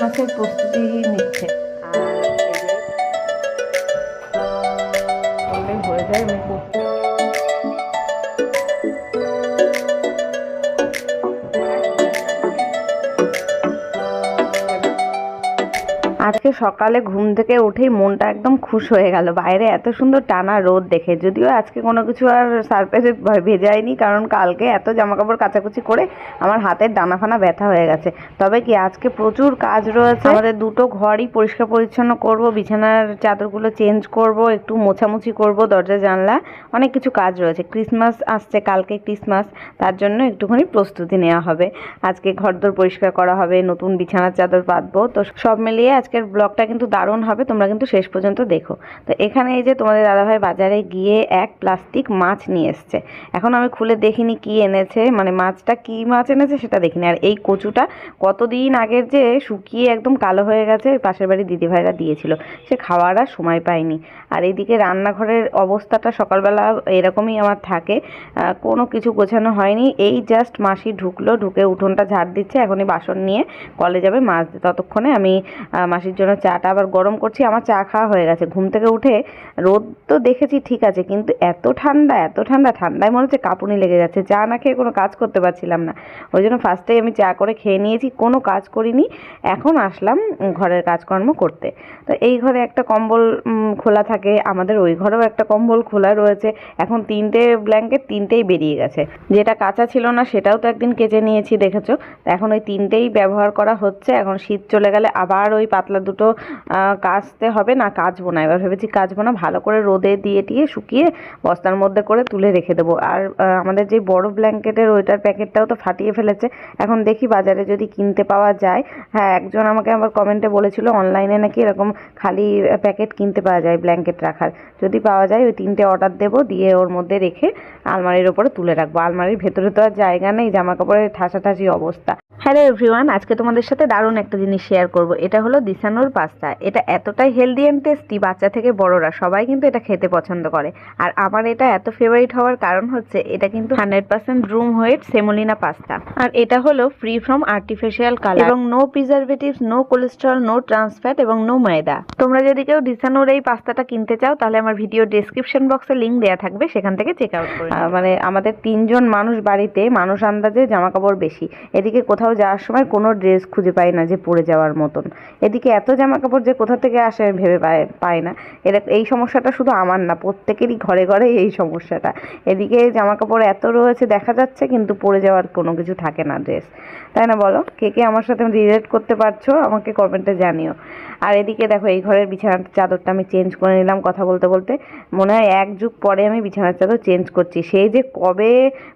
মাছের প্রস্তুতি নিচ্ছে আর আজকে সকালে ঘুম থেকে উঠেই মনটা একদম খুশ হয়ে গেল। বাইরে এত সুন্দর টানা রোদ দেখে। যদিও আজকে কোনো কিছু আর সারপ্রাইজে ভেজাইনি কারণ কালকে এত জামা কাপড় কাচাকুচি করে আমার হাতের ডানা ফানা ব্যথা হয়ে গেছে। তবে কি আজকে প্রচুর কাজ রয়েছে। আমাদের দুটো ঘরই পরিষ্কার পরিচ্ছন্ন করব, বিছানার চাদরগুলো চেঞ্জ করব, একটু মোছামুছি করব, দরজা, জানলা, অনেক কিছু কাজ রয়েছে। ক্রিসমাস আসছে, কালকে ক্রিসমাস তার জন্য একটুখানি প্রস্তুতি নেওয়া হবে। আজকে ঘরদোর পরিষ্কার করা হবে, নতুন বিছানার চাদর পাতবো তো সব মিলিয়ে আজকের ব্লগটা কিন্তু দারুণ হবে, তোমরা কিন্তু শেষ পর্যন্ত দেখো। তো এখানে এই যে তোমাদের দাদাভাই বাজারে গিয়ে এক প্লাস্টিক মাছ নিয়ে এসছে। এখন আমি খুলে দেখিনি কি এনেছে মানে মাছটা কি মাছ এনেছে সেটা দেখিনি। আর এই কচুটা কতদিন আগের যে শুকিয়ে একদম কালো হয়ে গেছে পাশের বাড়ি দিদিভাইরা দিয়েছিল। সে খাওয়ার আর সময় পায়নি। আর এইদিকে রান্নাঘরের অবস্থাটা সকালবেলা এরকমই আমার থাকে। কোনো কিছু গোছানো হয়নি। এই জাস্ট মাসি ঢুকলো, ঢুকে উঠোনটা ঝাড় দিচ্ছে, এখনই বাসন নিয়ে কলে যাবে মাছ, ততক্ষণে আমি মাসির জন্য চাটা আবার গরম করছি, আমার চা খাওয়া হয়ে গেছে। ঘুম থেকে উঠে রোদ তো দেখেছি, ঠিক আছে, কিন্তু এত ঠান্ডা এত ঠান্ডা, ঠান্ডায় মনে হচ্ছে কাঁপুনি লেগে যাচ্ছে, চা না খেয়ে কোনো কাজ করতে পারছিলাম না। ওই জন্য ফার্স্টেই আমি চা করে খেয়ে নিয়েছি, কোনো কাজ করিনি, এখন আসলাম ঘরের কাজকর্ম করতে। তো এই ঘরে একটা কম্বল খোলা থাকে, আমাদের ওই ঘরেও একটা কম্বল খোলা রয়েছে, এখন তিনটে ব্ল্যাঙ্কেট তিনটেই বেরিয়ে গেছে। যেটা কাঁচা ছিল না, সেটাও তো একদিন কেচে নিয়েছি, দেখেছ? এখন ওই তিনটেই ব্যবহার করা হচ্ছে, এখন শীত চলে গেলে আবার ওই পাতলা আহ, কাচতে হবে। না কাচবো না। এবার ভেবেছি কাচবো না। ভালো করে রোদে দিয়ে টিয়ে শুকিয়ে বস্তার মধ্যে করে তুলে রেখে দেবো। আর আমাদের যে বড় ব্ল্যাঙ্কেটের ওইটার প্যাকেটটাও তো ফাটিয়ে ফেলেছে। এখন দেখি বাজারে যদি কিনতে পাওয়া যায়। হ্যাঁ একজন আমাকে আমার কমেন্টে বলেছিল অনলাইনে নাকি এরকম খালি প্যাকেট কিনতে পাওয়া যায় ব্ল্যাঙ্কেট রাখার। যদি পাওয়া যায় ওই তিনটে অর্ডার দেবো দিয়ে ওর মধ্যে রেখে আলমারির ওপরে তুলে রাখব। আলমারির ভেতরে তো আর জায়গা নেই জামা কাপড়ের ঠাসাঠাসি অবস্থা। হ্যালো এভরিওয়ান আজকে তোমাদের সাথে দারুণ একটা জিনিস শেয়ার করব। এটা হলো দিসানোর পাস্তা। এটা এতটাই হেলদি অ্যান্ড টেস্টি বাচ্চা থেকে বড়রা সবাই কিন্তু এটা খেতে পছন্দ করে। আর আমার এটা এত ফেভারিট হওয়ার কারণ হচ্ছে, এটা কিন্তু hundred percent durum wheat semolina pasta আর এটা হলো ফ্রি ফ্রম আর্টিফিশিয়াল কালার এবং no preservatives no cholesterol no trans fat এবং নো ময়দা তোমরা যদি কেউ ডিসানোর এই পাস্তাটা কিনতে চাও, তাহলে আমার ভিডিও ডেসক্রিপশন বক্সে লিংক দেওয়া থাকবে, সেখান থেকে চেক আউট করে মানে আমাদের তিনজন মানুষ বাড়িতে, মানুষ আন্দাজে জামা কাপড় বেশি। এদিকে কোথাও যাওয়ার সময় কোনো ড্রেস খুঁজে পাই না যে পরে যাওয়ার মতন। এদিকে এত জামা কাপড় যে কোথা থেকে আসে আমি ভেবে পাই পাই না। এটা এই সমস্যাটা শুধু আমার না, প্রত্যেকেরই ঘরে ঘরে এই সমস্যাটা। এদিকে জামা কাপড় এত রয়েছে, দেখা যাচ্ছে, কিন্তু পরে যাওয়ার কোনো কিছু থাকে না ড্রেস তাই না বলো? কে কে আমার সাথে রিলেট করতে পারছ, আমাকে কমেন্টে জানিও। আর এদিকে দেখো, এই ঘরের বিছানার চাদরটা আমি চেঞ্জ করে নিলাম কথা বলতে বলতে। মনে হয় এক যুগ পরে আমি বিছানার চাদর চেঞ্জ করছি। সেই যে কবে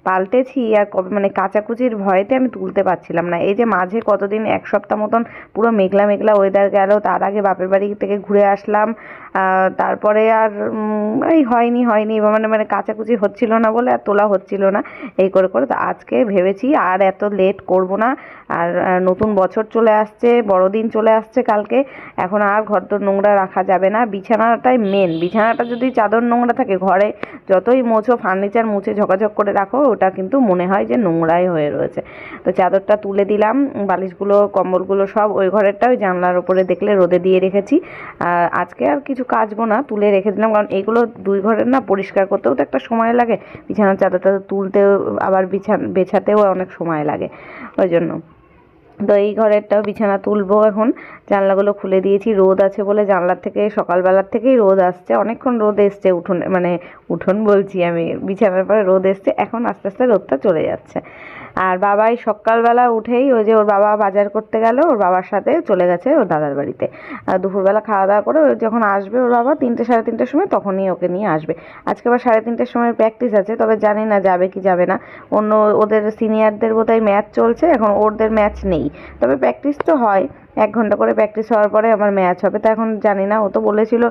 পাল্টেছি আর কবে মানে কাচাকুচির ভয়েতে আমি তুলতে পারছিলাম না। এই যে মাঝে কতদিন, এক সপ্তাহ মতন পুরো মেঘলা মেঘলা ওয়েদার গেল, তার আগে বাপের বাড়ি থেকে ঘুরে আসলাম। তারপরে আর এই হয়নি হয়নি মানে মানে কাচাকুচি হচ্ছিল না বলে আর তোলা হচ্ছিল না। এই করে করে তো আজকে ভেবেছি আর এত লেট করব না। আর নতুন বছর চলে আসছে, বড়দিন চলে আসছে কালকে। এখন আর ঘর তো নোংরা রাখা যাবে না। বিছানাটাই মেন বিছানাটা যদি চাদর নোংরা থাকে ঘরে, যতই মোছো ফার্নিচার মুছে, ঝকাঝক করে রাখো, ওটা কিন্তু মনে হয় যে নোংরাই হয়ে রয়েছে। তো চাদরটা তুলে দিলাম, বালিশগুলো, কম্বলগুলো সব ওই ঘরেরটা, ওই জানলার উপরে দেখলে রোদে দিয়ে রেখেছি। আজকে আর কিছু কাচবো না, তুলে রেখে দিলাম। কারণ এগুলো দুই ঘরের না পরিষ্কার করতেও তো একটা সময় লাগে। বিছানার চাদরটা তুলতেও, আবার বিছান, বেছাতেও অনেক সময় লাগে। ওই জন্য। তো এই ঘরেরটাও বিছানা তুলবো এখন। জানলাগুলো খুলে দিয়েছি। রোদ আছে বলে জানলার থেকে, সকালবেলার থেকেই রোদ আসছে। অনেকক্ষণ রোদ এসছে উঠোন মানে উঠোন বলছি আমি। বিছানার পরে রোদ এসছে। এখন আস্তে আস্তে রোদটা চলে যাচ্ছে। আর বাবাই সকালবেলা উঠেই ওই যে ওর বাবা বাজার করতে গেল, ওর বাবার সাথে চলে গেছে ওর দাদার বাড়িতে। আর দুপুরবেলা খাওয়া দাওয়া করে যখন আসবে ওর বাবা তিনটে, সাড়ে তিনটের সময় তখনই ওকে নিয়ে আসবে। আজকে আবার সাড়ে তিনটের সময় প্র্যাকটিস আছে, তবে জানি না যাবে কি যাবে না। অন্য ওদের সিনিয়রদের বোধহয় ম্যাচ চলছে, এখন ওদের ম্যাচ নেই। তবে প্র্যাকটিস তো হয়, এক ঘণ্টা করে প্র্যাকটিস হওয়ার পরে আমার ম্যাচ হবে। তা এখন জানি না, ও তো বলেছিল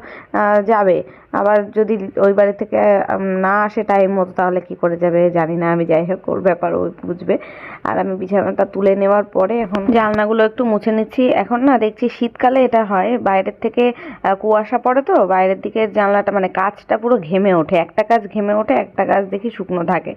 যাবে। আবার যদি ওই বাড়ি থেকে না আসে টাইম মতো, তাহলে কি করে যাবে? জানি না, আমি যাই হোক, ওর ব্যাপার ওই বুঝবে। আর আমি বিছানাটা তুলে নেওয়ার পরে এখন জানলাগুলো একটু মুছে নিচ্ছি। এখন না, দেখছি শীতকালে এটা হয়। বাইরের থেকে কুয়াশা পড়ে তো, বাইরের দিকে জানলাটা মানে কাচটা পুরো ঘেমে ওঠে। একটা কাজ ঘেমে ওঠে, একটা কাজ দেখি শুকনো থাকে।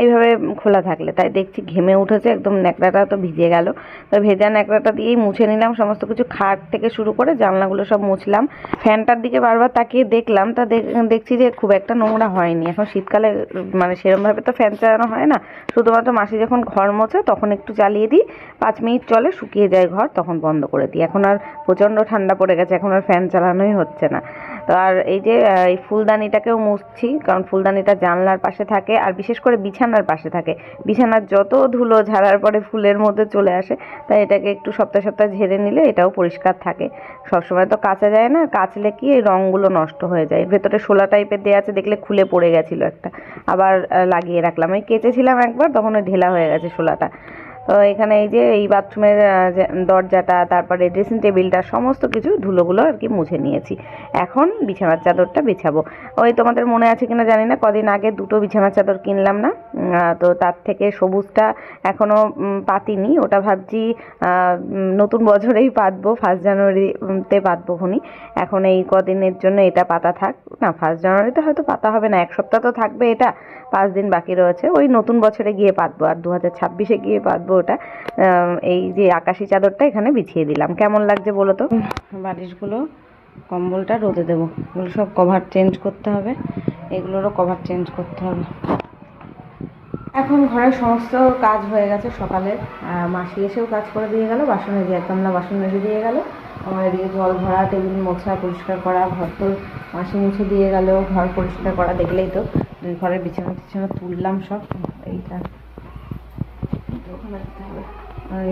এইভাবে খোলা থাকলে। তাই দেখছি ঘেমে উঠেছে, একদম ন্যাকড়াটা তো ভিজে গেল। তো ভেজা ন্যাকড়াটা দিয়েই মুছে নিলাম। সমস্ত কিছু খাট থেকে শুরু করে জানলাগুলো সব মুছলাম। ফ্যানটার দিকে বারবার তাকিয়ে দেখলাম। তা দেখ- দেখছি যে খুব একটা নোংরা হয়নি। এখন শীতকালে মানে সেরমভাবে তো ফ্যান চালানো হয় না। শুধুমাত্র মাসি যখন ঘর মোছে, তখন একটু চালিয়ে দিই। পাঁচ মিনিট চলে, শুকিয়ে যায় ঘর, তখন বন্ধ করে দিই। এখন আর প্রচণ্ড ঠান্ডা পড়ে গেছে, এখন আর ফ্যান চালানোই হচ্ছে না। তো আর এই যে এই ফুলদানিটাকেও মুছছি, কারণ ফুলদানিটা জানলার পাশে থাকে, আর বিশেষ করে বিছানার পাশে থাকে। বিছানার যত ধুলো ঝাড়ার পরে ফুলের মধ্যে চলে আসে, তাই এটাকে একটু সপ্তাহে সপ্তাহে ঝেড়ে নিলে এটাও পরিষ্কার থাকে। সবসময় তো কাচা যায় না, কাচলে কি এই রঙগুলো নষ্ট হয়ে যায়। ভেতরে শোলা টাইপের দেওয়া আছে, দেখলে খুলে পড়ে গেছিল একটা। আবার লাগিয়ে রাখলাম। এই কেচেছিলাম একবার, তখন ওই ঢেলা হয়ে গেছে শোলাটা এখানে এই যে এই বাথরুমের দরজাটা, তারপরে ড্রেসিং টেবিলটা সমস্ত কিছু ধুলোগুলো আর কি মুছে নিয়েছি। এখন বিছানার চাদরটা বিছাবো। ওই তোমাদের মনে আছে কিনা জানি না, কদিন আগে দুটো বিছানার চাদর কিনলাম না? তো তার থেকে সবুজটা এখনও পাতিনি। ওটা ভাবছি নতুন বছরেই পাতবো ফার্স্ট জানুয়ারিতে পাতবো খুনি। এখন এই কদিনের জন্য এটা পাতা থাক। না ফার্স্ট জানুয়ারিতে হয়তো পাতা হবে না, এক সপ্তাহ তো থাকবে এটা। পাঁচ দিন বাকি রয়েছে। ওই নতুন বছরে গিয়ে পাতবো। আর দু হাজার ছাব্বিশে গিয়ে পাতবো। ওটা। এই যে আকাশি চাদরটা এখানে বিছিয়ে দিলাম। কেমন লাগছে বলো তো? বালিশগুলো, কম্বলটা রোদে দেবো। এগুলো সব কভার চেঞ্জ করতে হবে। এগুলোরও কভার চেঞ্জ করতে হবে। এখন ঘরের সমস্ত কাজ হয়ে গেছে সকালে। মাসি এসেও কাজ করে দিয়ে গেল, বাসন মেজে এক গামলা বাসন মেজে দিয়ে গেল। আমার এদিকে জল ভরা, টেবিল মোছা, পরিষ্কার করা, ঘর তো মাসি মুছে দিয়ে গেল, ঘর পরিষ্কার করা দেখলেই তো। ঘরের বিছানা টিছানা তুললাম সব, এইটা। ওখানে হবে।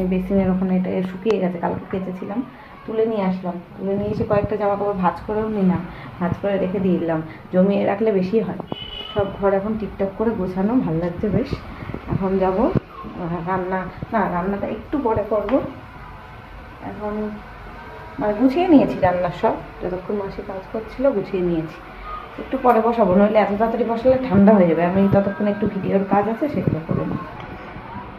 এই বেসিনের ওখানে এটা শুকিয়ে গেছে, কালকে কেচেছিলাম। তুলে নিয়ে আসলাম। তুলে নিয়ে এসে কয়েকটা জামা কাপড় ভাঁজ করেও নিলাম ভাঁজ করে রেখে দিয়ে দিলাম। জমিয়ে রাখলে বেশি হয়। সব ঘর এখন টিপটপ করে গোছানো, ভালো লাগছে বেশ। এখন যাব, রান্না, না, রান্নাটা একটু পরে করব। এখন মানে গুছিয়ে নিয়েছি রান্নার সব। যতক্ষণ মাসি কাজ করছিল, গুছিয়ে নিয়েছি। একটু পরে বসাবো, নইলে এত তাড়াতাড়ি বসালে ঠান্ডা হয়ে যাবে। আমি ততক্ষণ একটু ভিডিওর কাজ আছে, সেগুলো করে নিই।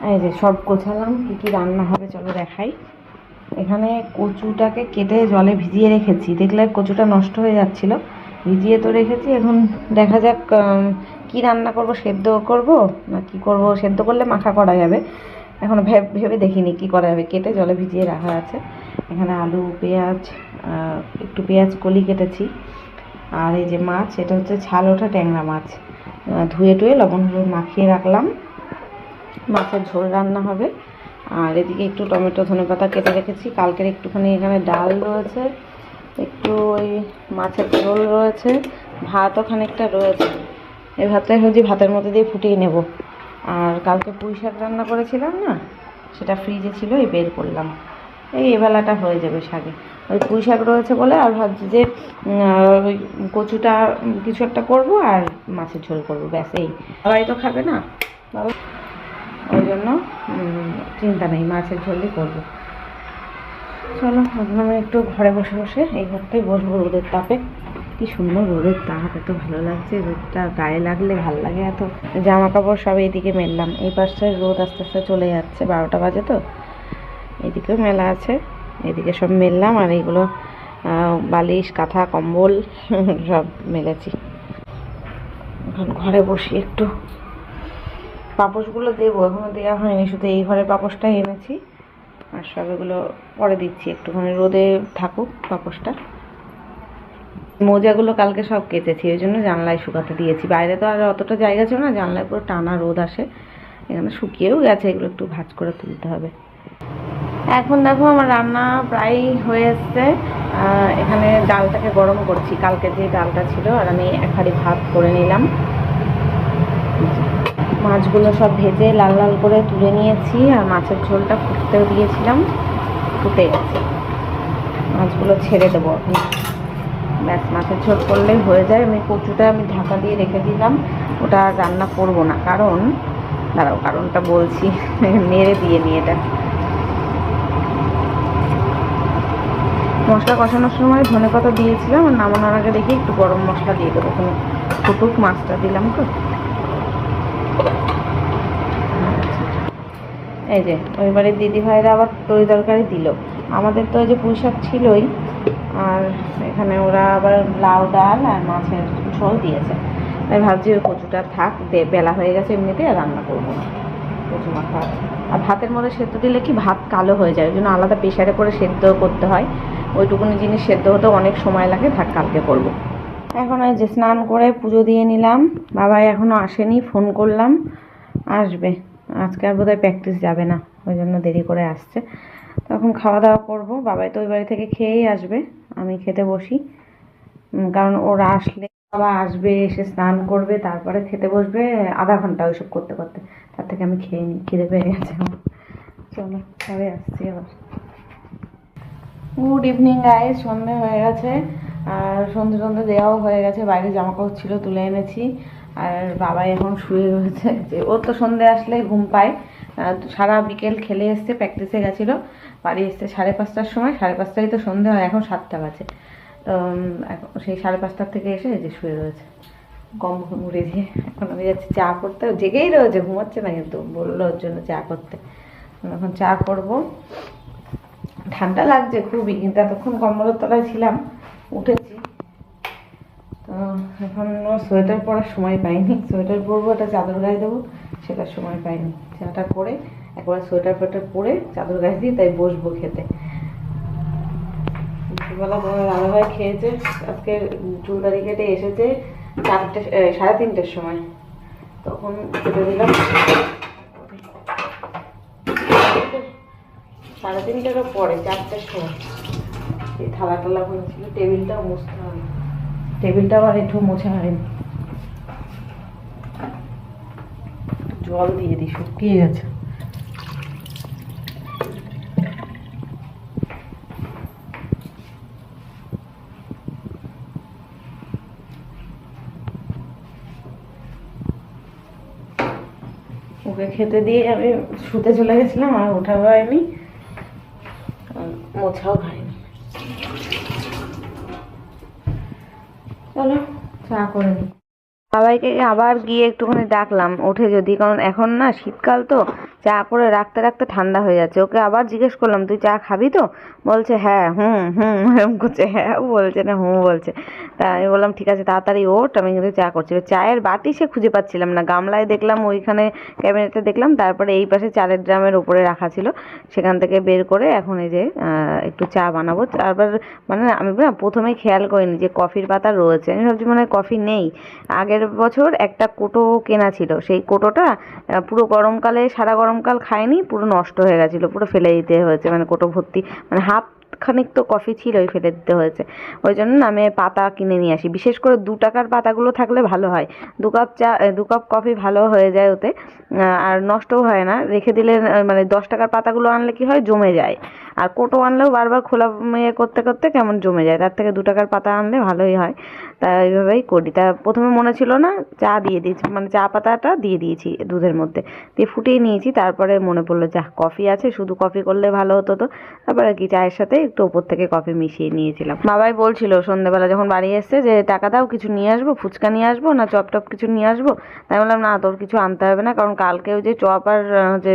এই যে সব গোছালাম, কী কী রান্না হবে চলো দেখাই। এখানে কচুটাকে কেটে জলে ভিজিয়ে রেখেছি। দেখলে কচুটা নষ্ট হয়ে যাচ্ছিল। ভিজিয়ে তো রেখেছি, এখন দেখা যাক কি রান্না করব, সেদ্ধ করব না কি করব? সেদ্ধ করলে মাখা করা যাবে। এখন ভেবে দেখিনি কি করা যাবে। কেটে জলে ভিজিয়ে রাখা আছে। এখানে আলু, পেঁয়াজ একটু পেঁয়াজ কলি কেটেছি। আর এই যে মাছ, এটা হচ্ছে ছাল ওঠা ট্যাংরা মাছ। ধুয়ে টুয়ে লবণ হলুদ মাখিয়ে রাখলাম। মাছের ঝোল রান্না হবে। আর এদিকে একটু টমেটো ধনে পাতা কেটে রেখেছি। কালকের একটুখানি এখানে ডাল রয়েছে, একটু ওই মাছের ঝোল রয়েছে, ভাতও খানিকটা রয়েছে। এই ভাতটাই ভাবছি ভাতের মধ্যে দিয়ে ফুটিয়ে নেব। আর কালকে পুঁই শাক রান্না করেছিলাম না, সেটা ফ্রিজে ছিল, এই বের করলাম। এই এবেলাটা হয়ে যাবে শাকে। ওই পুঁই শাক রয়েছে বলে আর ভাবছি যে ওই কচুটা কিছু একটা করব আর মাছের ঝোল করব, ব্যাস এই। সবাই তো খাবে না? বাবা ওই জন্য চিন্তা নেই, মাছের ঝোলই করব। চলো, এখন আমি একটু ঘরে বসে বসে এই ঘরটাই বসবো রোদের তাপে। কি সুন্দর রোদের তাপ, এত ভালো লাগছে, রোদটা গায়ে লাগলে ভালো লাগে এত। জামা কাপড় সব এইদিকে মেললাম, এই পাশে রোদ আস্তে আস্তে চলে যাচ্ছে, বারোটা বাজে তো। এদিকেও মেলা আছে এদিকে সব মেললাম আর এইগুলো বালিশ, কাঁথা, কম্বল, সব মেলেছি। এখন ঘরে বসি একটু। পাপোশগুলো দেবো, এখনও দেওয়া হয়নি, শুধু এই ঘরের পাপোশটাই এনেছি। আর সব এগুলো পরে দিচ্ছি একটুখানি, রোদে থাকুক পাপোশটা। মোজাগুলো কালকে সব কেচেছি, ওই জন্য জানলায় শুকাতে দিয়েছি। বাইরে তো আর অতটা জায়গা ছিল না, জানলায় পুরো টানা রোদ আসে। এখানে শুকিয়েও গেছে, এগুলো একটু ভাজ করে তুলতে হবে। এখন দেখো আমার রান্না প্রায় হয়ে এসছে। এখানে ডালটাকে গরম করছি, কালকে যে ডালটা ছিল, আর আমি এক হাঁড়ি ভাত করে নিলাম। মাছগুলো সব ভেজে লাল লাল করে তুলে নিয়েছি, আর মাছের ঝোলটা ফুটতেও দিয়েছিলাম, ফুটে গেছে। মাছগুলো ছেড়ে দেবো এখন। ব্যাস, মাছের ঝোল করলেই হয়ে যায়। আমি কচুটা আমি ঢাকা দিয়ে রেখে দিলাম। ওটা রান্না করব না। কারণ, দাঁড়াও, কারণটা বলছি নেড়ে দিয়ে নিয়ে এটা। মশলা কষানোর সময় ধনে পাতা দিয়েছিলাম, আর নামানোর আগে দেখি একটু গরম মশলা দিয়ে দেবো। ফুটুক মাছটা দিলাম তো। এই যে, ওই বাড়ির দিদি ভাইরা আবার তরি তরকারি দিল। আমাদের তো ওই যে পুঁই শাক ছিলই, আর এখানে ওরা আবার লাউ, ডাল আর মাছের ঝোল দিয়েছে। তাই ভাবছি ওই কচুটা থাক বেলা হয়ে গেছে এমনিতে রান্না করব না। কচু আছে আর ভাতের মধ্যে সেদ্ধ দিলে কি ভাত কালো হয়ে যায়, ওই জন্য আলাদা প্রেশারে করে সেদ্ধ করতে হয়। ওইটুকুনি জিনিস সেদ্ধ হতে অনেক সময় লাগে থাক কালকে করব। এখন ওই যে স্নান করে পুজো দিয়ে নিলাম বাবা এখনও আসেনি, ফোন করলাম, আসবে। আজকে আর বোধহয় প্র্যাকটিস যাবে না, ওই জন্য দেরি করে আসছে। তখন খাওয়া দাওয়া করব, বাবাই তো ওই বাড়ি থেকে খেয়েই আসবে, আমি খেতে বসি। কারণ ওরা আসলে বাবা আসবে, এসে স্নান করবে, তারপরে খেতে বসবে, আধা ঘণ্টা ওইসব করতে করতে। তার থেকে আমি খেয়ে নিই খিদে পেয়ে গেছে চলো পরে আসছি আবার। গুড ইভিনিং গাইস সন্ধে হয়ে গেছে। আর সন্ধে সন্ধে দেওয়াও হয়ে গেছে, বাইরে জামা কাপড় ছিল, তুলে এনেছি। আর বাবা এখন শুয়ে রয়েছে। যে ও তো সন্ধে আসলে ঘুম পায়। সারা বিকেল খেলে এসছে প্র্যাকটিসে গেছিল। বাড়ি এসছে সাড়ে পাঁচটার সময়। সাড়ে পাঁচটায় তো সন্ধে হয়, এখন সাতটা বাজে। তো এখন সেই সাড়ে পাঁচটার থেকে এসে যে শুয়ে রয়েছে। কম মুড়ে দিয়ে এখন আমি যাচ্ছি চা করতে। জেগেই রয়েছে, ঘুমাচ্ছে না কিন্তু। বলল ওর জন্য চা করতে। এখন চা করব। ঠান্ডা লাগছে খুবই, কিন্তু এতক্ষণ কম্বলের তলায় ছিলাম। উঠেছি তো এখন সোয়েটার পরার সময় পাইনি। সোয়েটার পরবো, একটা চাদর গায়ে দেবো, সেটার সময় পাইনি। চাটা করে একবার সোয়েটার ফোয়েটার পরে চাদর গায়ে দিয়ে তাই বসবো খেতে। দুপুরবেলা তোমার দাদাভাই খেয়েছে, আজকে চুল দাড়ি কেটে এসেছে চারটে সাড়ে তিনটের সময়। তখন খেতে দিলাম। সাড়ে তিনটেরও পরে, চারটের সময়। এই থালা টালা ওখানে ছিল টেবিলটাও মুছতে হবে। টেবিলটাও আর একটু মোছা হয়নি জল দিয়ে দিই, শুকিয়ে গেছে। ওকে খেতে দিয়ে আমি শুতে চলে গেছিলাম, আর ওঠা হয়নি। মোছাও হয়নি। চলো চা করে নিই সবাইকে আবার গিয়ে একটুখানি ডাকলাম ওঠে যদি, কারণ এখন না শীতকাল তো, চা করে রাখতে রাখতে ঠান্ডা হয়ে যাচ্ছে। ওকে আবার জিজ্ঞেস করলাম, তুই চা খাবি তো? বলছে হ্যাঁ হুম হুম। এরকম করছে হ্যাঁ বলছে না, হুম, বলছে। তা আমি বললাম, ঠিক আছে, তাড়াতাড়ি ওঠ, আমি কিন্তু চা করছি। চায়ের বাটি সে খুঁজে পাচ্ছিলাম না। গামলায় দেখলাম, ওইখানে ক্যাবিনেটে দেখলাম, তারপরে এই পাশে চালের ড্রামের উপরে রাখা ছিল। সেখান থেকে বের করে এখন এই যে একটু চা বানাবো। তারপর মানে আমি না প্রথমে খেয়াল করিনি যে কফির পাতা রয়েছে। আমি ভাবছি মানে কফি নেই। আগের বছর একটা কোটো কেনা ছিল। সেই কোটোটা পুরো গরমকালে, সারা গরমকাল খায়নি, পুরো নষ্ট হয়ে গেছিল, পুরো ফেলে দিতে হয়েছে মানে কোটো ভর্তি মানে হাফ খানিক তো কফি ছিলই ফেলে দিতে হয়েছে। ওই জন্য আমি পাতা কিনে নিয়ে আসি। বিশেষ করে দু টাকার পাতাগুলো থাকলে ভালো হয়। দু কাপ চা দু কাপ কফি ভালো হয়ে যায় ওতে। আর নষ্টও হয় না। রেখে দিলে মানে দশ টাকার পাতাগুলো আনলে কি হয়? জমে যায়। আর কোটো আনলেও বারবার খোলা ইয়ে করতে করতে কেমন জমে যায়? তার থেকে দু টাকার পাতা আনলে ভালোই হয়। তা এইভাবেই করি। তা প্রথমে মনে ছিল না, চা দিয়ে দিয়েছি। মানে চা পাতাটা দিয়ে দিয়েছি দুধের মধ্যে। দিয়ে ফুটিয়ে নিয়েছি। তারপরে মনে পড়ল যা কফি আছে। শুধু কফি করলে ভালো হতো তো। তারপরে কি, চায়ের সাথে একটু ওপর থেকে কফি মিশিয়ে নিয়েছিলাম। বাবাই বলছিল, সন্ধ্যেবেলা যখন বাড়ি এসছে যে, টাকা দাও, কিছু নিয়ে আসব, ফুচকা নিয়ে আসব, না চপ টপ কিছু নিয়ে আসব? তাই বললাম, না, তোর কিছু আনতে হবে না, কারণ কালকে ওই যে চপ আর যে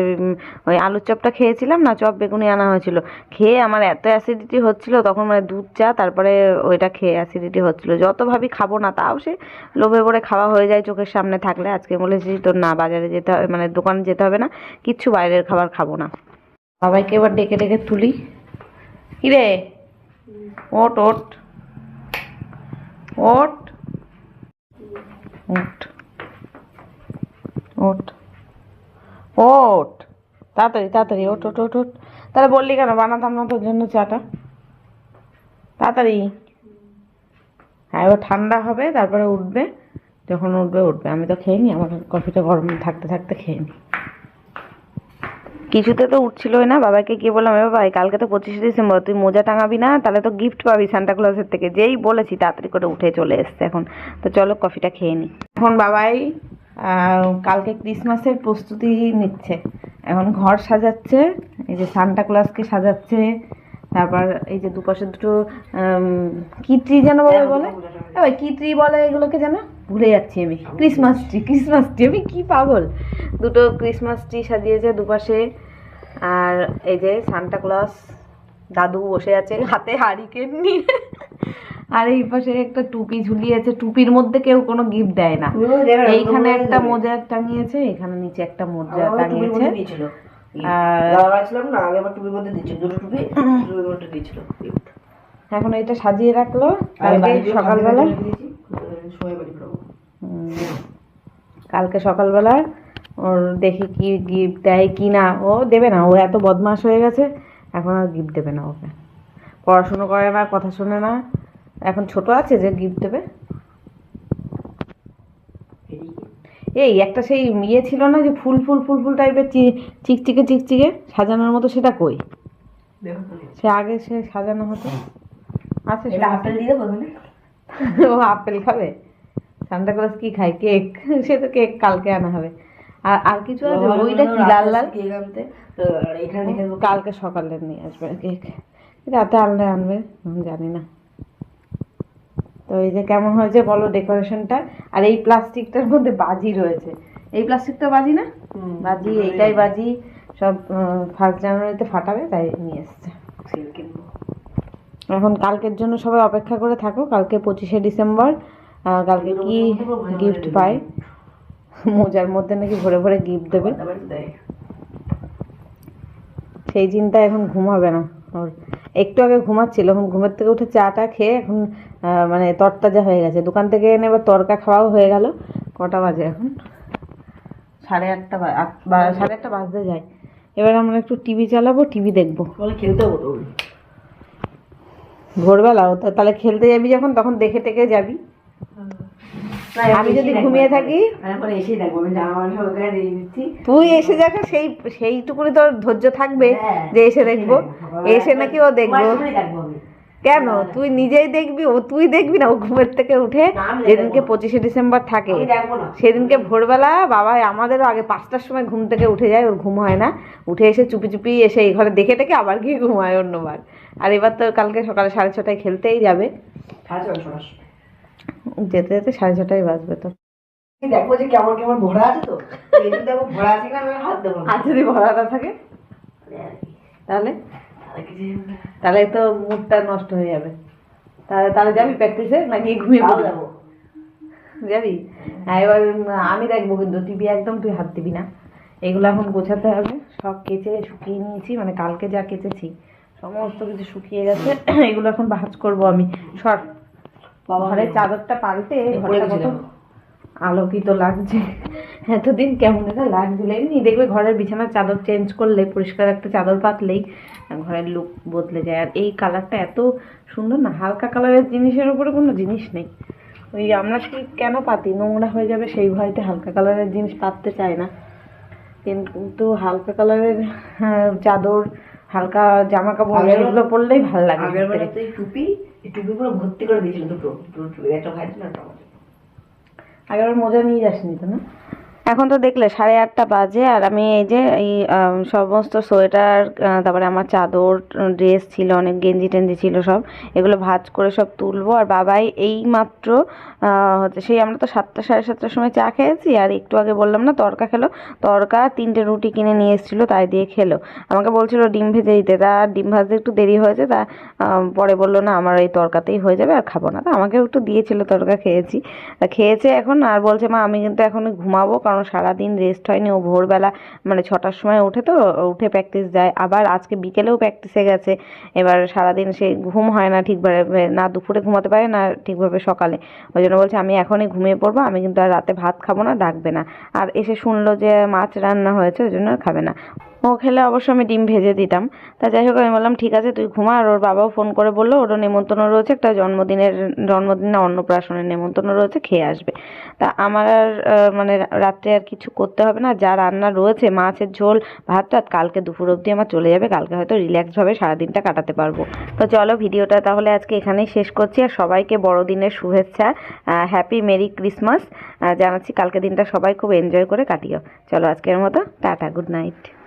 ওই আলুর চপটা খেয়েছিলাম না, চপ বেগুনি আনা হয়েছিল। খেয়ে আমার এত অ্যাসিডিটি হচ্ছিল, তখন মানে দুধ চা, তারপরে ওইটা খেয়ে অ্যাসিডিটি হচ্ছিল। যত ভাবি খাব না, তাও সে লোভে পড়ে খাওয়া হয়ে যায় চোখের সামনে থাকলে। আজকে বলেছি, তোর না, বাজারে যেতে হবে মানে দোকানে যেতে হবে না, কিচ্ছু বাইরের খাবার খাব না। সবাইকে এবার ডেকে ডেকে তুলি। কিরে? ওট ওট। ওট। ওট। ওট। ওট। তাড়াতাড়ি তাড়াতাড়ি। ওট ওট ওট ওট। তাহলে বললি কেন বানাতাম না তোর জন্য চাটা? তাড়াতাড়ি। হ্যাঁ এবার ঠান্ডা হবে, তারপরে উঠবে। যখন উঠবে উঠবে। আমি তো খেয়ে নি, আমার কফিটা গরম থাকতে থাকতে খেয়ে নি। কিছুতে তো উঠছিলই না। বাবাকে গিয়ে বললাম এ বাবা কালকে তো পঁচিশে ডিসেম্বর তুই মোজা টাঙাবি না তাহলে তো গিফট পাবি সান্টা ক্লজের থেকে। যেই বলেছি তাড়াতাড়ি করে উঠে চলে এসছে এখন। তো চলো কফিটা খেয়ে নি। এখন বাবাই কালকে ক্রিসমাসের প্রস্তুতি নিচ্ছে। এখন ঘর সাজাচ্ছে এই যে সান্টা ক্লজকে সাজাচ্ছে তারপর এই যে দুপাশে দুটো কি ট্রি যেন বলে? বলে এ ভাই কি ট্রি বলে এগুলোকে যেন? ভুলে যাচ্ছি আমি। ক্রিসমাস ট্রি ক্রিসমাস ট্রি আমি কি পাগল? দুটো ক্রিসমাস ট্রি সাজিয়েছে দুপাশে। আর এই যে সান্টা ক্লজ দাদু বসে আছে হাতে হারিকেন নিয়ে। আর এই পাশে একটা টুপি ঝুলিয়েছে। টুপির মধ্যে কেউ কোনো গিফট দেয় না। এইখানে একটা মোজা টাঙিয়েছে এখানে নিচে একটা মোজা টাঙিয়েছে। এখন এটা সাজিয়ে রাখল। সকালবেলা বাড়ি ফেরাবো। কালকে সকালবেলা ওর দেখি কি গিফট দেয় কি না ও দেবে না ও এত বদমাশ হয়ে গেছে এখন আর গিফট দেবে না ওকে। পড়াশুনো করে না কথা শোনে না এখন ছোট আছে যে গিফট দেবে। এই একটা সেই ইয়ে ছিল না যে ফুল ফুল ফুল ফুল টাইপের চিকচিকে চিকচিকে সাজানোর মতো সেটা কই? সে আগে সে সাজানো হতো। আচ্ছা এটা আপেল দিয়ে দেবো? ও আপেল খাবে। সান্তা ক্লাস কি খায়? কেক। সে তো কেক কালকে আনা হবে। আর আর কিছু আছে? ওইটা কি লাল লাল? কেক আনতে, তো এখানে কালকে সকালে নিয়ে আসবে কেক। রাতে আনলে আনবে জানি না। তো এই যে কেমন হয়েছে বলো ডেকোরেশনটা? আর এই প্লাস্টিকটার মধ্যে বাজি রয়েছে। এই প্লাস্টিকটা বাজি না। বাজি এইটাই বাজি। সব ফার্স্ট জানুয়ারিতে ফাটাবে তাই নিয়ে এসছে। এখন কালকের জন্য সবাই অপেক্ষা করে থাকো। কালকে পঁচিশে ডিসেম্বর কালকে কি গিফট পাই? মোজার মধ্যে নাকি ভরে ভরে গিফট দেবে। সেই চিন্তা এখন ঘুম হবে না। ওর একটু আগে ঘুমাচ্ছিল, এখন ঘুমের থেকে উঠে চাটা খেয়ে এখন মানে তরতাজা হয়ে গেছে। দোকান থেকে এনে এবার তরকা খাওয়াও হয়ে গেল। কটা বাজে এখন? সাড়ে আটটা সাড়ে আটটা বাজতে যায়। এবার আমরা একটু টিভি চালাবো, টিভি দেখব। খেলতে হব তো ভোরবেলা তাহলে খেলতে যাবি যখন তখন দেখে টেকে যাবি। আমি যদি ঘুমিয়ে থাকি? তুই এসে দেখো সেই সেইটুকুনি তোর ধৈর্য থাকবে হ্যাঁ, যে এসে দেখব। এসে নাকি ও দেখব। কেন? তুই নিজেই দেখবি ও তুই দেখবি না ও ঘুমের থেকে উঠে যেদিনকে পঁচিশে ডিসেম্বর থাকে সেদিনকে ভোরবেলা বাবা আমাদেরও আগে পাঁচটার সময় ঘুম থেকে উঠে যায় ওর ঘুম হয় না। উঠে এসে চুপি চুপি এসে এই ঘরে দেখে দেখে আবার গিয়ে ঘুমায় অন্যবার। আর এবার তো কালকে সকালে সাড়ে ছটায় খেলতেই যাবে। যেতে যেতে সাড়ে ছটায় বাজবে তো দেখব যে কেমন কেমন ভরা আছে তো দেখব ভরা আছে আমি হাত দেবো আর যদি ভরা না থাকে তাহলে না। তাহলে তো মুডটা নষ্ট হয়ে যাবে তাহলে তাহলে যাবি প্র্যাকটিসে নাকি ঘুমিয়ে পড়বি? যাব। যাবি হ্যাঁ এবার আমি দেখব কিন্তু টিভি একদম তুই হাত দিবি না এগুলো এখন গোছাতে হবে সব কেচে শুকিয়ে নিয়েছি মানে কালকে যা কেচেছি সমস্ত কিছু শুকিয়ে গেছে। এগুলো এখন ভাজ করব আমি। সর। ঘরের চাদরটা পাল্টে কত আলোকিত লাগছে। এতদিন কেমন এটা লাগছিল। এমনি দেখবে ঘরের বিছানার চাদর চেঞ্জ করলে পরিষ্কার একটা চাদর পাতলেই ঘরের লুক বদলে যায়। আর এই কালারটা এত সুন্দর না হালকা কালারের জিনিসের উপরে কোনো জিনিস নেই। ওই আমরা কি কেন পাতি? নোংরা হয়ে যাবে সেই ভয়তে হালকা কালারের জিনিস পাততে চায় না। কিন্তু হালকা কালারের হ্যাঁ, চাদর হালকা জামা কাপড় এগুলো পরলেই ভালো লাগে আগের। বেলা তো টুপি এই টুপি পুরো ভর্তি করে দিয়েছিল দুটো দুটো টুপি একটা ভাই ছিল একটা আগের মোজা নিয়ে যাসনি তো না এখন তো দেখলে সাড়ে আটটা বাজে আর আমি এই যে এই সমস্ত সোয়েটার তারপরে আমার চাদর, ড্রেস ছিল, অনেক গেঞ্জি টেঞ্জি ছিল সব, এগুলো ভাজ করে সব তুলবো। আর বাবাই এই মাত্র হচ্ছে সেই আমরা তো সাতটা, সাড়ে সাতটার সময় চা খেয়েছি আর একটু আগে বললাম না, তরকা খেলো। তরকা তিনটে রুটি কিনে নিয়ে এসেছিল, তাই দিয়ে খেলো। আমাকে বলছিল ডিম ভেজে দিতে, তা ডিম ভাজতে একটু দেরি হয়েছে, তা পরে বলল না, আমার এই তরকাতেই হয়ে যাবে, আর খাব না। তা আমাকেও একটু দিয়েছিল তরকা খেয়েছি। খেয়েছে এখন, আর বলছে, মা, আমি কিন্তু এখন ঘুমাবো, কারণ সারাদিন রেস্ট হয়নি, ও ভোরবেলা মানে ছটার সময় ওঠে তো, উঠে প্র্যাকটিস যায়। আবার আজকে বিকেলেও প্র্যাকটিসে গেছে। এবার সারাদিন সে ঘুম হয় না ঠিকভাবে না দুপুরে ঘুমাতে পারে, না ঠিকভাবে সকালে। ওই জন্য বলছে, আমি এখনই ঘুমিয়ে পড়ব, আমি কিন্তু আর রাতে ভাত খাব না, ডাকবে না। আর এসে শুনলো যে মাছ রান্না হয়েছে, ওই জন্য আর খাবে না। ও খেলে অবশ্য আমি ডিম ভেজে দিতাম। তা যাই হোক, আমি বললাম, ঠিক আছে, তুই ঘুমা। আর ওর বাবাও ফোন করে বলল, ওরও নেমন্তন্ন রয়েছে, একটা জন্মদিনের, জন্মদিন অন্নপ্রাশনের নেমন্তন্ন রয়েছে, খেয়ে আসবে। তা আমার আর মানে রাত্রে আর কিছু করতে হবে না, যা রান্না রয়েছে, মাছের ঝোল, ভাত টাত, কালকে দুপুর অবধি আমার চলে যাবে, কালকে হয়তো রিল্যাক্সভাবে সারাদিনটা কাটাতে পারব। তো চলো, ভিডিওটা তাহলে আজকে এখানেই শেষ করছি, আর সবাইকে বড়দিনের শুভেচ্ছা হ্যাপি মেরি ক্রিসমাস। জানাচ্ছি, কালকে দিনটা সবাই খুব এনজয় করে কাটিও। চলো, আজকের মতো, টাটা, গুড নাইট।